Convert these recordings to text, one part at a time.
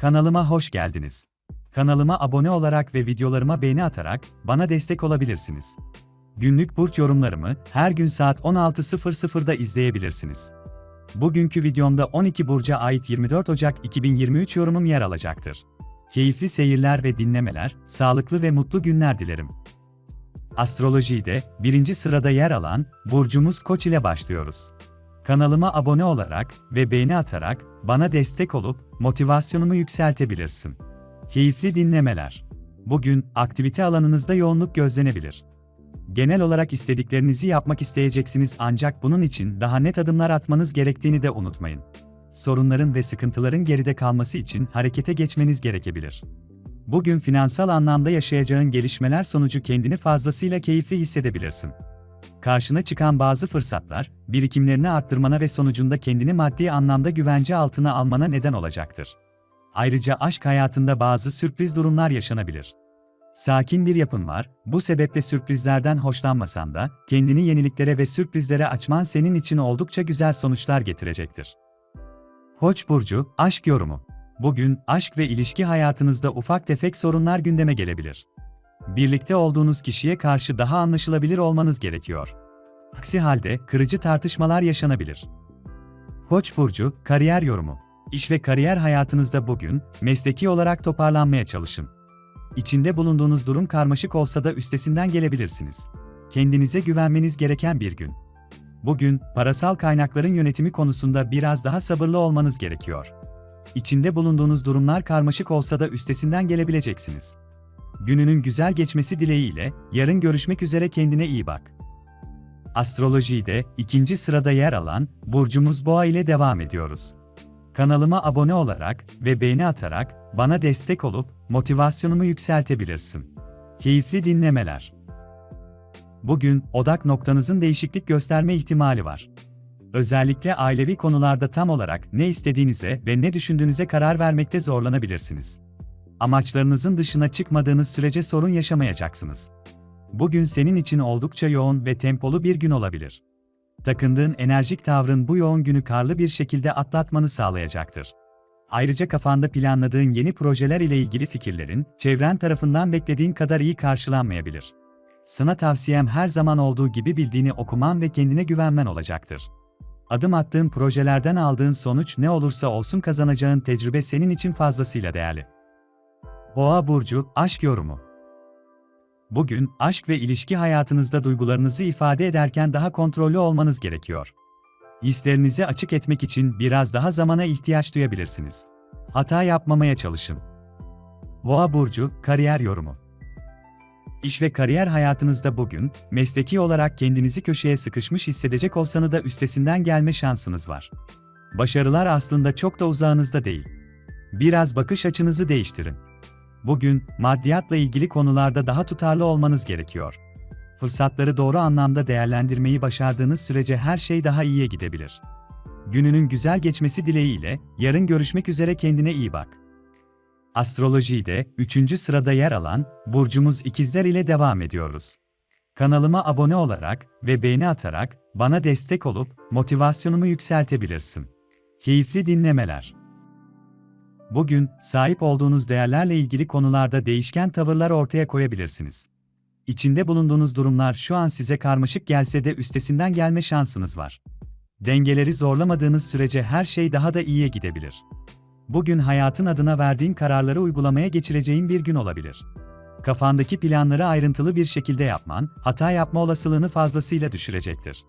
Kanalıma hoş geldiniz. Kanalıma abone olarak ve videolarıma beğeni atarak bana destek olabilirsiniz. Günlük burç yorumlarımı her gün saat 16.00'da izleyebilirsiniz. Bugünkü videomda 12 burca ait 24 Ocak 2023 yorumum yer alacaktır. Keyifli seyirler ve dinlemeler, sağlıklı ve mutlu günler dilerim. Astrolojide birinci sırada yer alan burcumuz Koç ile başlıyoruz. Kanalıma abone olarak ve beğeni atarak bana destek olup motivasyonumu yükseltebilirsin. Keyifli dinlemeler. Bugün aktivite alanınızda yoğunluk gözlenebilir. Genel olarak istediklerinizi yapmak isteyeceksiniz ancak bunun için daha net adımlar atmanız gerektiğini de unutmayın. Sorunların ve sıkıntıların geride kalması için harekete geçmeniz gerekebilir. Bugün finansal anlamda yaşayacağın gelişmeler sonucu kendini fazlasıyla keyifli hissedebilirsin. Karşına çıkan bazı fırsatlar, birikimlerini arttırmana ve sonucunda kendini maddi anlamda güvence altına almana neden olacaktır. Ayrıca aşk hayatında bazı sürpriz durumlar yaşanabilir. Sakin bir yapın var, bu sebeple sürprizlerden hoşlanmasan da, kendini yeniliklere ve sürprizlere açman senin için oldukça güzel sonuçlar getirecektir. Koç burcu, aşk yorumu. Bugün aşk ve ilişki hayatınızda ufak tefek sorunlar gündeme gelebilir. Birlikte olduğunuz kişiye karşı daha anlaşılabilir olmanız gerekiyor. Aksi halde kırıcı tartışmalar yaşanabilir. Koç burcu, kariyer yorumu. İş ve kariyer hayatınızda bugün mesleki olarak toparlanmaya çalışın. İçinde bulunduğunuz durum karmaşık olsa da üstesinden gelebilirsiniz. Kendinize güvenmeniz gereken bir gün. Bugün parasal kaynakların yönetimi konusunda biraz daha sabırlı olmanız gerekiyor. İçinde bulunduğunuz durumlar karmaşık olsa da üstesinden gelebileceksiniz. Gününün güzel geçmesi dileğiyle yarın görüşmek üzere kendine iyi bak. Astrolojide ikinci sırada yer alan burcumuz Boğa ile devam ediyoruz. Kanalıma abone olarak ve beğeni atarak bana destek olup motivasyonumu yükseltebilirsin. Keyifli dinlemeler. Bugün odak noktanızın değişiklik gösterme ihtimali var. Özellikle ailevi konularda tam olarak ne istediğinize ve ne düşündüğünüze karar vermekte zorlanabilirsiniz. Amaçlarınızın dışına çıkmadığınız sürece sorun yaşamayacaksınız. Bugün senin için oldukça yoğun ve tempolu bir gün olabilir. Takındığın enerjik tavrın bu yoğun günü karlı bir şekilde atlatmanı sağlayacaktır. Ayrıca kafanda planladığın yeni projeler ile ilgili fikirlerin, çevren tarafından beklediğin kadar iyi karşılanmayabilir. Sana tavsiyem her zaman olduğu gibi bildiğini okuman ve kendine güvenmen olacaktır. Adım attığın projelerden aldığın sonuç ne olursa olsun kazanacağın tecrübe senin için fazlasıyla değerli. Boğa burcu aşk yorumu. Bugün aşk ve ilişki hayatınızda duygularınızı ifade ederken daha kontrollü olmanız gerekiyor. Hislerinizi açık etmek için biraz daha zamana ihtiyaç duyabilirsiniz. Hata yapmamaya çalışın. Boğa burcu kariyer yorumu. İş ve kariyer hayatınızda bugün, mesleki olarak kendinizi köşeye sıkışmış hissedecek olsanız da üstesinden gelme şansınız var. Başarılar aslında çok da uzağınızda değil. Biraz bakış açınızı değiştirin. Bugün, maddiyatla ilgili konularda daha tutarlı olmanız gerekiyor. Fırsatları doğru anlamda değerlendirmeyi başardığınız sürece her şey daha iyiye gidebilir. Gününün güzel geçmesi dileğiyle, yarın görüşmek üzere kendine iyi bak. Astrolojide 3. sırada yer alan burcumuz ikizler ile devam ediyoruz. Kanalıma abone olarak ve beğeni atarak bana destek olup motivasyonumu yükseltebilirsin. Keyifli dinlemeler. Bugün sahip olduğunuz değerlerle ilgili konularda değişken tavırlar ortaya koyabilirsiniz. İçinde bulunduğunuz durumlar şu an size karmaşık gelse de üstesinden gelme şansınız var. Dengeleri zorlamadığınız sürece her şey daha da iyiye gidebilir. Bugün hayatın adına verdiğin kararları uygulamaya geçireceğin bir gün olabilir. Kafandaki planları ayrıntılı bir şekilde yapman, hata yapma olasılığını fazlasıyla düşürecektir.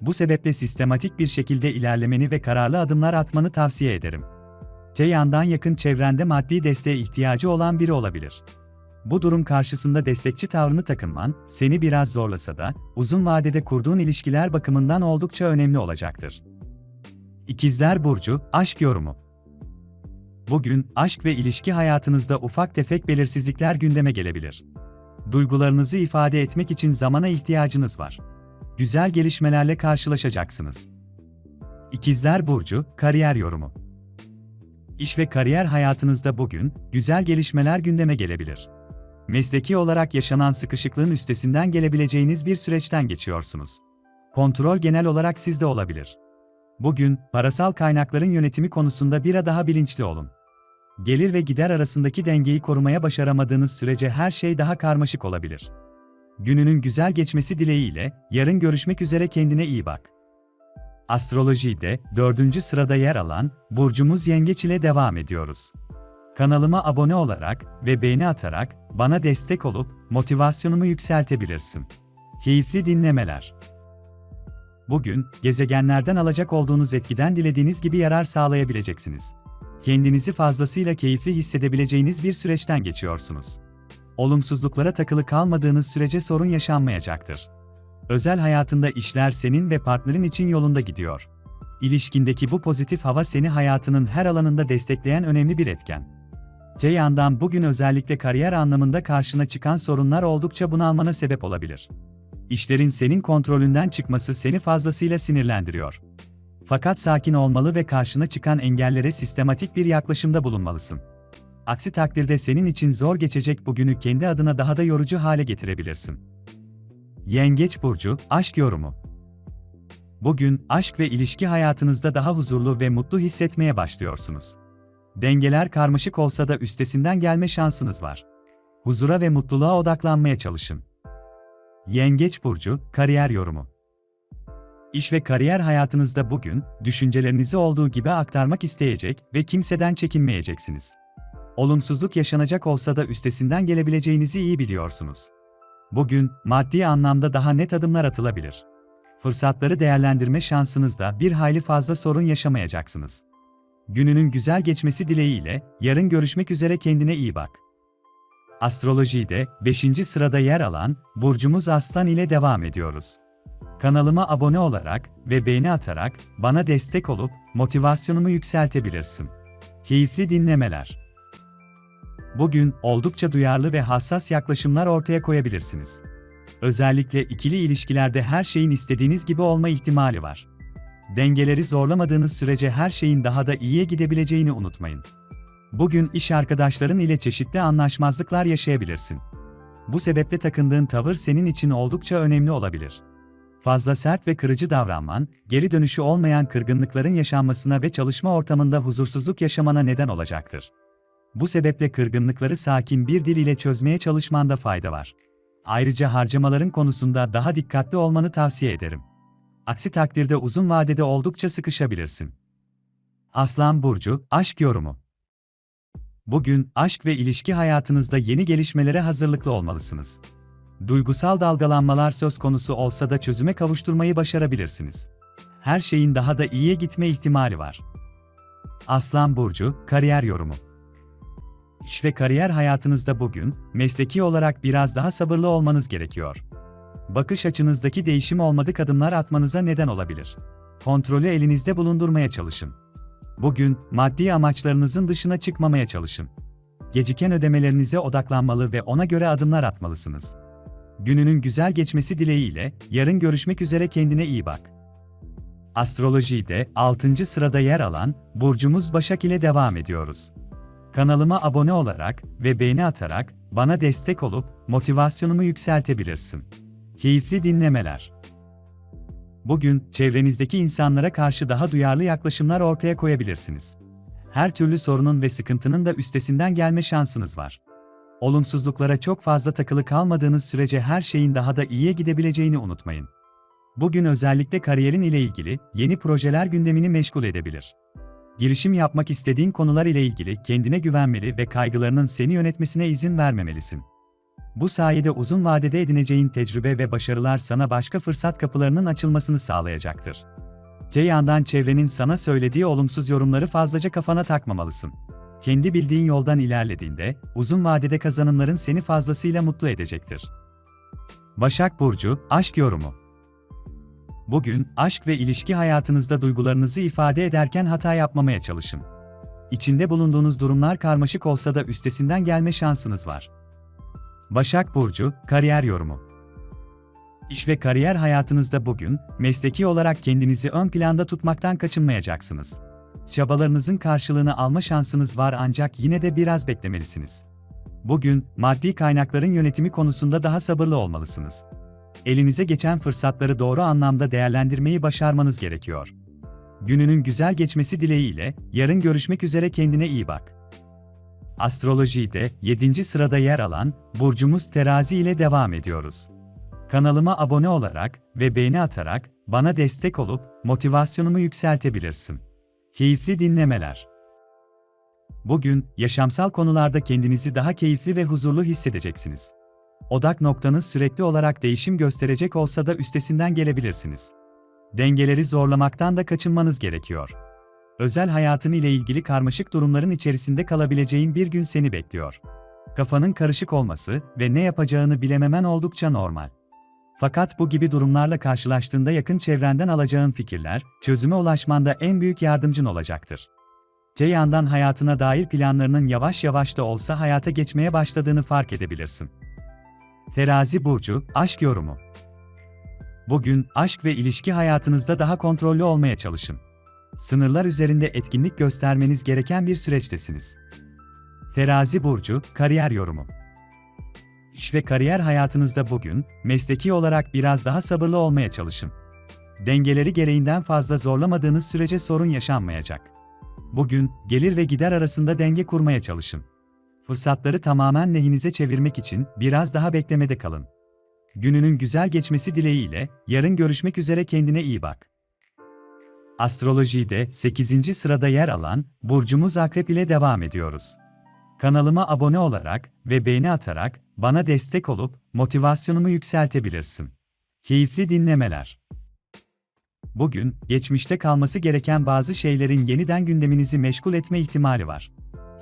Bu sebeple sistematik bir şekilde ilerlemeni ve kararlı adımlar atmanı tavsiye ederim. Te yandan yakın çevrende maddi desteğe ihtiyacı olan biri olabilir. Bu durum karşısında destekçi tavrını takınman, seni biraz zorlasa da, uzun vadede kurduğun ilişkiler bakımından oldukça önemli olacaktır. İkizler Burcu, Aşk Yorumu Bugün, aşk ve ilişki hayatınızda ufak tefek belirsizlikler gündeme gelebilir. Duygularınızı ifade etmek için zamana ihtiyacınız var. Güzel gelişmelerle karşılaşacaksınız. İkizler Burcu, Kariyer Yorumu İş ve kariyer hayatınızda bugün, güzel gelişmeler gündeme gelebilir. Mesleki olarak yaşanan sıkışıklığın üstesinden gelebileceğiniz bir süreçten geçiyorsunuz. Kontrol genel olarak sizde olabilir. Bugün, parasal kaynakların yönetimi konusunda bir daha bilinçli olun. Gelir ve gider arasındaki dengeyi korumaya başaramadığınız sürece her şey daha karmaşık olabilir. Gününün güzel geçmesi dileğiyle, yarın görüşmek üzere kendine iyi bak. Astrolojide dördüncü sırada yer alan burcumuz Yengeç ile devam ediyoruz. Kanalıma abone olarak ve beğeni atarak bana destek olup motivasyonumu yükseltebilirsin. Keyifli dinlemeler. Bugün gezegenlerden alacak olduğunuz etkiden dilediğiniz gibi yarar sağlayabileceksiniz. Kendinizi fazlasıyla keyifli hissedebileceğiniz bir süreçten geçiyorsunuz. Olumsuzluklara takılı kalmadığınız sürece sorun yaşanmayacaktır. Özel hayatında işler senin ve partnerin için yolunda gidiyor. İlişkindeki bu pozitif hava seni hayatının her alanında destekleyen önemli bir etken. Te yandan bugün özellikle kariyer anlamında karşına çıkan sorunlar oldukça bunalmana sebep olabilir. İşlerin senin kontrolünden çıkması seni fazlasıyla sinirlendiriyor. Fakat sakin olmalı ve karşına çıkan engellere sistematik bir yaklaşımda bulunmalısın. Aksi takdirde senin için zor geçecek bugünü kendi adına daha da yorucu hale getirebilirsin. Yengeç burcu aşk yorumu. Bugün aşk ve ilişki hayatınızda daha huzurlu ve mutlu hissetmeye başlıyorsunuz. Dengeler karmaşık olsa da üstesinden gelme şansınız var. Huzura ve mutluluğa odaklanmaya çalışın. Yengeç burcu kariyer yorumu. İş ve kariyer hayatınızda bugün düşüncelerinizi olduğu gibi aktarmak isteyecek ve kimseden çekinmeyeceksiniz. Olumsuzluk yaşanacak olsa da üstesinden gelebileceğinizi iyi biliyorsunuz. Bugün maddi anlamda daha net adımlar atılabilir. Fırsatları değerlendirme şansınızda bir hayli fazla sorun yaşamayacaksınız. Gününün güzel geçmesi dileğiyle yarın görüşmek üzere kendine iyi bak. Astrolojide 5. sırada yer alan burcumuz Aslan ile devam ediyoruz. Kanalıma abone olarak ve beğeni atarak bana destek olup motivasyonumu yükseltebilirsin. Keyifli dinlemeler. Bugün oldukça duyarlı ve hassas yaklaşımlar ortaya koyabilirsiniz. Özellikle ikili ilişkilerde her şeyin istediğiniz gibi olma ihtimali var. Dengeleri zorlamadığınız sürece her şeyin daha da iyiye gidebileceğini unutmayın. Bugün iş arkadaşların ile çeşitli anlaşmazlıklar yaşayabilirsin. Bu sebeple takındığın tavır senin için oldukça önemli olabilir. Fazla sert ve kırıcı davranman, geri dönüşü olmayan kırgınlıkların yaşanmasına ve çalışma ortamında huzursuzluk yaşamana neden olacaktır. Bu sebeple kırgınlıkları sakin bir dil ile çözmeye çalışmanda fayda var. Ayrıca harcamaların konusunda daha dikkatli olmanı tavsiye ederim. Aksi takdirde uzun vadede oldukça sıkışabilirsin. Aslan Burcu, Aşk Yorumu Bugün, aşk ve ilişki hayatınızda yeni gelişmelere hazırlıklı olmalısınız. Duygusal dalgalanmalar söz konusu olsa da çözüme kavuşturmayı başarabilirsiniz. Her şeyin daha da iyiye gitme ihtimali var. Aslan Burcu, Kariyer Yorumu İş ve kariyer hayatınızda bugün, mesleki olarak biraz daha sabırlı olmanız gerekiyor. Bakış açınızdaki değişim olmadık adımlar atmanıza neden olabilir. Kontrolü elinizde bulundurmaya çalışın. Bugün, maddi amaçlarınızın dışına çıkmamaya çalışın. Geciken ödemelerinize odaklanmalı ve ona göre adımlar atmalısınız. Gününün güzel geçmesi dileğiyle, yarın görüşmek üzere kendine iyi bak. Astrolojide 6. sırada yer alan burcumuz Başak ile devam ediyoruz. Kanalıma abone olarak ve beğeni atarak bana destek olup motivasyonumu yükseltebilirsin. Keyifli dinlemeler. Bugün çevrenizdeki insanlara karşı daha duyarlı yaklaşımlar ortaya koyabilirsiniz. Her türlü sorunun ve sıkıntının da üstesinden gelme şansınız var. Olumsuzluklara çok fazla takılı kalmadığınız sürece her şeyin daha da iyiye gidebileceğini unutmayın. Bugün özellikle kariyerin ile ilgili yeni projeler gündemini meşgul edebilir. Girişim yapmak istediğin konular ile ilgili kendine güvenmeli ve kaygılarının seni yönetmesine izin vermemelisin. Bu sayede uzun vadede edineceğin tecrübe ve başarılar sana başka fırsat kapılarının açılmasını sağlayacaktır. Te yandan çevrenin sana söylediği olumsuz yorumları fazlaca kafana takmamalısın. Kendi bildiğin yoldan ilerlediğinde, uzun vadede kazanımların seni fazlasıyla mutlu edecektir. Başak Burcu, Aşk Yorumu Bugün, aşk ve ilişki hayatınızda duygularınızı ifade ederken hata yapmamaya çalışın. İçinde bulunduğunuz durumlar karmaşık olsa da üstesinden gelme şansınız var. Başak Burcu, Kariyer Yorumu İş ve kariyer hayatınızda bugün, mesleki olarak kendinizi ön planda tutmaktan kaçınmayacaksınız. Çabalarınızın karşılığını alma şansınız var ancak yine de biraz beklemelisiniz. Bugün, maddi kaynakların yönetimi konusunda daha sabırlı olmalısınız. Elinize geçen fırsatları doğru anlamda değerlendirmeyi başarmanız gerekiyor. Gününün güzel geçmesi dileğiyle, yarın görüşmek üzere kendine iyi bak. Astrolojide 7. sırada yer alan burcumuz Terazi ile devam ediyoruz. Kanalıma abone olarak ve beğeni atarak bana destek olup motivasyonumu yükseltebilirsin. Keyifli dinlemeler. Bugün yaşamsal konularda kendinizi daha keyifli ve huzurlu hissedeceksiniz. Odak noktanız sürekli olarak değişim gösterecek olsa da üstesinden gelebilirsiniz. Dengeleri zorlamaktan da kaçınmanız gerekiyor. Özel hayatın ile ilgili karmaşık durumların içerisinde kalabileceğin bir gün seni bekliyor. Kafanın karışık olması ve ne yapacağını bilememen oldukça normal. Fakat bu gibi durumlarla karşılaştığında yakın çevrenden alacağın fikirler, çözüme ulaşmanda en büyük yardımcın olacaktır. Te yandan hayatına dair planlarının yavaş yavaş da olsa hayata geçmeye başladığını fark edebilirsin. Terazi burcu, aşk yorumu. Bugün aşk ve ilişki hayatınızda daha kontrollü olmaya çalışın. Sınırlar üzerinde etkinlik göstermeniz gereken bir süreçtesiniz. Terazi burcu, kariyer yorumu. İş ve kariyer hayatınızda bugün mesleki olarak biraz daha sabırlı olmaya çalışın. Dengeleri gereğinden fazla zorlamadığınız sürece sorun yaşanmayacak. Bugün gelir ve gider arasında denge kurmaya çalışın. Fırsatları tamamen lehinize çevirmek için biraz daha beklemede kalın. Gününün güzel geçmesi dileğiyle yarın görüşmek üzere kendine iyi bak. Astrolojide 8. sırada yer alan burcumuz Akrep ile devam ediyoruz. Kanalıma abone olarak ve beğeni atarak bana destek olup motivasyonumu yükseltebilirsin. Keyifli dinlemeler. Bugün geçmişte kalması gereken bazı şeylerin yeniden gündeminizi meşgul etme ihtimali var.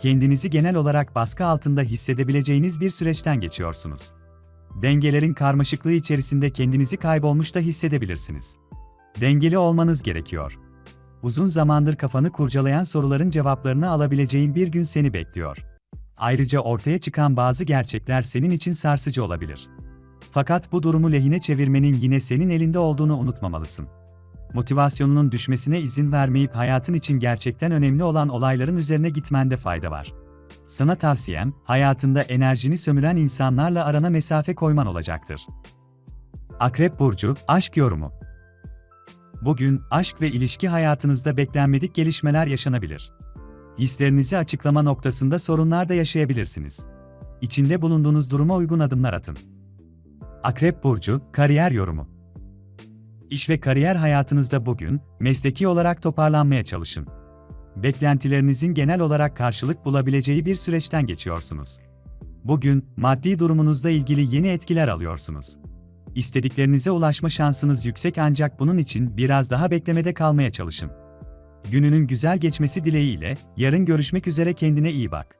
Kendinizi genel olarak baskı altında hissedebileceğiniz bir süreçten geçiyorsunuz. Dengelerin karmaşıklığı içerisinde kendinizi kaybolmuş da hissedebilirsiniz. Dengeli olmanız gerekiyor. Uzun zamandır kafanı kurcalayan soruların cevaplarını alabileceğin bir gün seni bekliyor. Ayrıca ortaya çıkan bazı gerçekler senin için sarsıcı olabilir. Fakat bu durumu lehine çevirmenin yine senin elinde olduğunu unutmamalısın. Motivasyonunun düşmesine izin vermeyip hayatın için gerçekten önemli olan olayların üzerine gitmende fayda var. Sana tavsiyem, hayatında enerjini sömüren insanlarla arana mesafe koyman olacaktır. Akrep Burcu, Aşk Yorumu Bugün, aşk ve ilişki hayatınızda beklenmedik gelişmeler yaşanabilir. Hislerinizi açıklama noktasında sorunlar da yaşayabilirsiniz. İçinde bulunduğunuz duruma uygun adımlar atın. Akrep Burcu, Kariyer Yorumu İş ve kariyer hayatınızda bugün, mesleki olarak toparlanmaya çalışın. Beklentilerinizin genel olarak karşılık bulabileceği bir süreçten geçiyorsunuz. Bugün, maddi durumunuzla ilgili yeni etkiler alıyorsunuz. İstediklerinize ulaşma şansınız yüksek ancak bunun için biraz daha beklemede kalmaya çalışın. Gününün güzel geçmesi dileğiyle, yarın görüşmek üzere kendine iyi bak.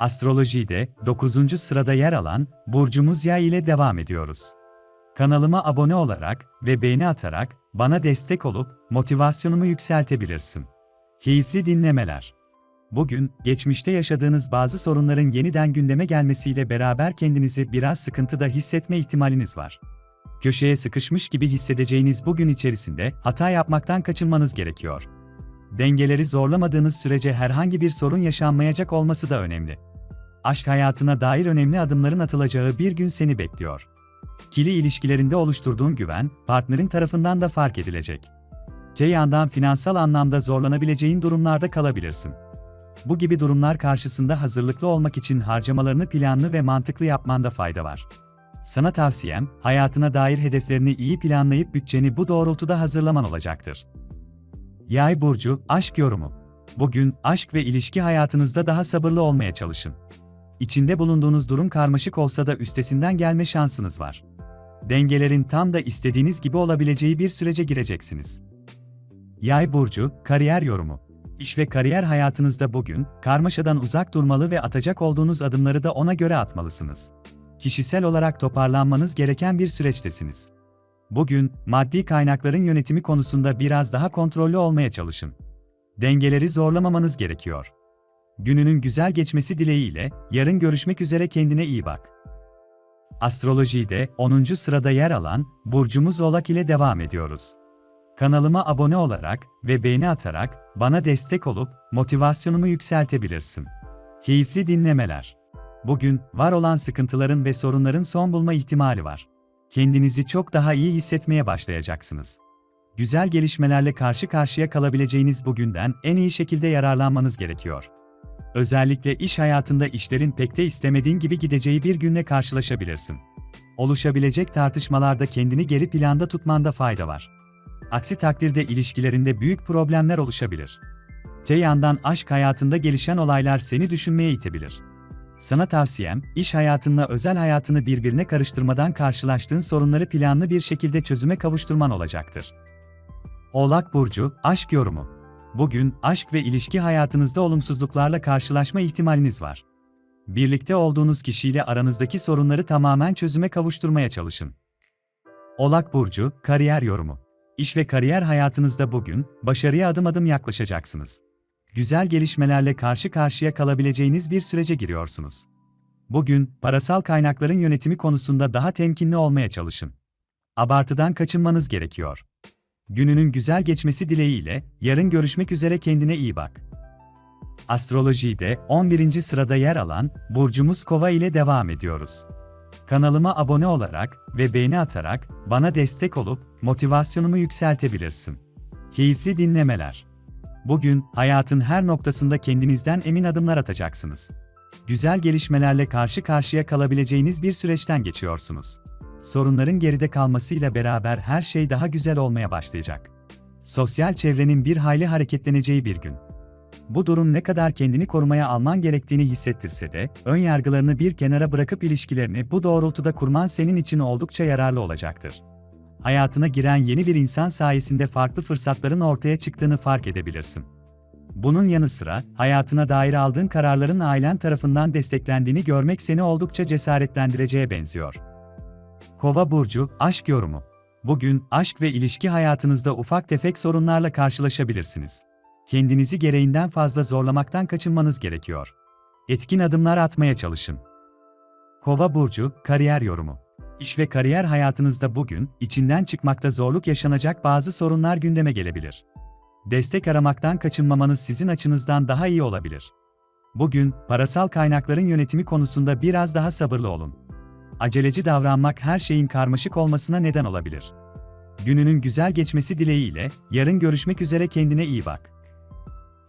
Astrolojide 9. sırada yer alan burcumuz Yay ile devam ediyoruz. Kanalıma abone olarak ve beğeni atarak bana destek olup motivasyonumu yükseltebilirsin. Keyifli dinlemeler. Bugün, geçmişte yaşadığınız bazı sorunların yeniden gündeme gelmesiyle beraber kendinizi biraz sıkıntıda hissetme ihtimaliniz var. Köşeye sıkışmış gibi hissedeceğiniz bugün içerisinde hata yapmaktan kaçınmanız gerekiyor. Dengeleri zorlamadığınız sürece herhangi bir sorun yaşanmayacak olması da önemli. Aşk hayatına dair önemli adımların atılacağı bir gün seni bekliyor. Kili ilişkilerinde oluşturduğun güven, partnerin tarafından da fark edilecek. Te yandan finansal anlamda zorlanabileceğin durumlarda kalabilirsin. Bu gibi durumlar karşısında hazırlıklı olmak için harcamalarını planlı ve mantıklı yapmanda fayda var. Sana tavsiyem, hayatına dair hedeflerini iyi planlayıp bütçeni bu doğrultuda hazırlaman olacaktır. Yay burcu, aşk yorumu. Bugün aşk ve ilişki hayatınızda daha sabırlı olmaya çalışın. İçinde bulunduğunuz durum karmaşık olsa da üstesinden gelme şansınız var. Dengelerin tam da istediğiniz gibi olabileceği bir sürece gireceksiniz. Yay burcu, kariyer yorumu. İş ve kariyer hayatınızda bugün, karmaşadan uzak durmalı ve atacak olduğunuz adımları da ona göre atmalısınız. Kişisel olarak toparlanmanız gereken bir süreçtesiniz. Bugün, maddi kaynakların yönetimi konusunda biraz daha kontrollü olmaya çalışın. Dengeleri zorlamamanız gerekiyor. Gününün güzel geçmesi dileğiyle, yarın görüşmek üzere kendine iyi bak. Astrolojide 10. sırada yer alan burcumuz Oğlak ile devam ediyoruz. Kanalıma abone olarak ve beğeni atarak bana destek olup motivasyonumu yükseltebilirsin. Keyifli dinlemeler. Bugün var olan sıkıntıların ve sorunların son bulma ihtimali var. Kendinizi çok daha iyi hissetmeye başlayacaksınız. Güzel gelişmelerle karşı karşıya kalabileceğiniz bugünden en iyi şekilde yararlanmanız gerekiyor. Özellikle iş hayatında işlerin pek de istemediğin gibi gideceği bir günle karşılaşabilirsin. Oluşabilecek tartışmalarda kendini geri planda tutmanda fayda var. Aksi takdirde ilişkilerinde büyük problemler oluşabilir. Te yandan aşk hayatında gelişen olaylar seni düşünmeye itebilir. Sana tavsiyem, iş hayatınla özel hayatını birbirine karıştırmadan karşılaştığın sorunları planlı bir şekilde çözüme kavuşturman olacaktır. Oğlak Burcu, Aşk Yorumu Bugün, aşk ve ilişki hayatınızda olumsuzluklarla karşılaşma ihtimaliniz var. Birlikte olduğunuz kişiyle aranızdaki sorunları tamamen çözüme kavuşturmaya çalışın. Oğlak Burcu, Kariyer Yorumu İş ve kariyer hayatınızda bugün, başarıya adım adım yaklaşacaksınız. Güzel gelişmelerle karşı karşıya kalabileceğiniz bir sürece giriyorsunuz. Bugün, parasal kaynakların yönetimi konusunda daha temkinli olmaya çalışın. Abartıdan kaçınmanız gerekiyor. Gününün güzel geçmesi dileğiyle, yarın görüşmek üzere kendine iyi bak. Astrolojide 11. sırada yer alan burcumuz Kova ile devam ediyoruz. Kanalıma abone olarak ve beğeni atarak bana destek olup motivasyonumu yükseltebilirsin. Keyifli dinlemeler. Bugün hayatın her noktasında kendinizden emin adımlar atacaksınız. Güzel gelişmelerle karşı karşıya kalabileceğiniz bir süreçten geçiyorsunuz. Sorunların geride kalmasıyla beraber her şey daha güzel olmaya başlayacak. Sosyal çevrenin bir hayli hareketleneceği bir gün. Bu durum ne kadar kendini korumaya alman gerektiğini hissettirse de, ön yargılarını bir kenara bırakıp ilişkilerini bu doğrultuda kurman senin için oldukça yararlı olacaktır. Hayatına giren yeni bir insan sayesinde farklı fırsatların ortaya çıktığını fark edebilirsin. Bunun yanı sıra, hayatına dair aldığın kararların ailen tarafından desteklendiğini görmek seni oldukça cesaretlendireceğe benziyor. Kova burcu, aşk yorumu. Bugün aşk ve ilişki hayatınızda ufak tefek sorunlarla karşılaşabilirsiniz. Kendinizi gereğinden fazla zorlamaktan kaçınmanız gerekiyor. Etkin adımlar atmaya çalışın. Kova burcu, kariyer yorumu. İş ve kariyer hayatınızda bugün içinden çıkmakta zorluk yaşanacak bazı sorunlar gündeme gelebilir. Destek aramaktan kaçınmamanız sizin açınızdan daha iyi olabilir. Bugün parasal kaynakların yönetimi konusunda biraz daha sabırlı olun. Aceleci davranmak her şeyin karmaşık olmasına neden olabilir. Gününün güzel geçmesi dileğiyle yarın görüşmek üzere kendine iyi bak.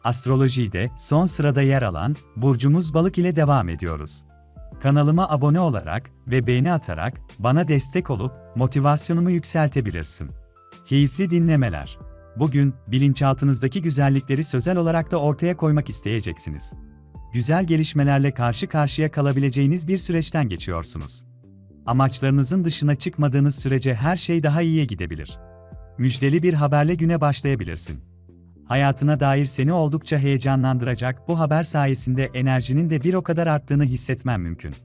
Astrolojide son sırada yer alan burcumuz Balık ile devam ediyoruz. Kanalıma abone olarak ve beğeni atarak bana destek olup motivasyonumu yükseltebilirsin. Keyifli dinlemeler. Bugün bilinçaltınızdaki güzellikleri sözel olarak da ortaya koymak isteyeceksiniz. Güzel gelişmelerle karşı karşıya kalabileceğiniz bir süreçten geçiyorsunuz. Amaçlarınızın dışına çıkmadığınız sürece her şey daha iyiye gidebilir. Müjdeli bir haberle güne başlayabilirsin. Hayatına dair seni oldukça heyecanlandıracak bu haber sayesinde enerjinin de bir o kadar arttığını hissetmen mümkün.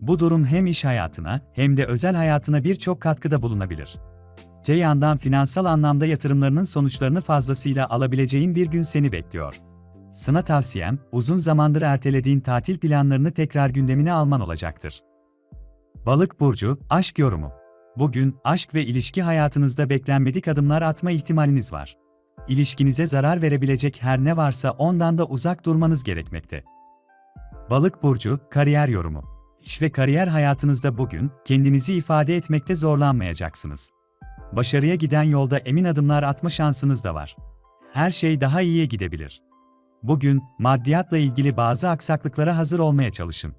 Bu durum hem iş hayatına hem de özel hayatına birçok katkıda bulunabilir. Te yandan finansal anlamda yatırımlarının sonuçlarını fazlasıyla alabileceğin bir gün seni bekliyor. Sana tavsiyem, uzun zamandır ertelediğin tatil planlarını tekrar gündemine alman olacaktır. Balık burcu, aşk yorumu. Bugün aşk ve ilişki hayatınızda beklenmedik adımlar atma ihtimaliniz var. İlişkinize zarar verebilecek her ne varsa ondan da uzak durmanız gerekmekte. Balık burcu, kariyer yorumu. İş ve kariyer hayatınızda bugün kendinizi ifade etmekte zorlanmayacaksınız. Başarıya giden yolda emin adımlar atma şansınız da var. Her şey daha iyiye gidebilir. Bugün maddiyatla ilgili bazı aksaklıklara hazır olmaya çalışın.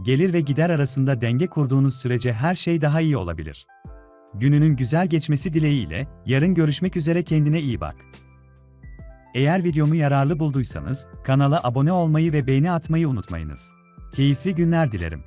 Gelir ve gider arasında denge kurduğunuz sürece her şey daha iyi olabilir. Gününün güzel geçmesi dileğiyle yarın görüşmek üzere kendine iyi bak. Eğer videomu yararlı bulduysanız kanala abone olmayı ve beğeni atmayı unutmayınız. Keyifli günler dilerim.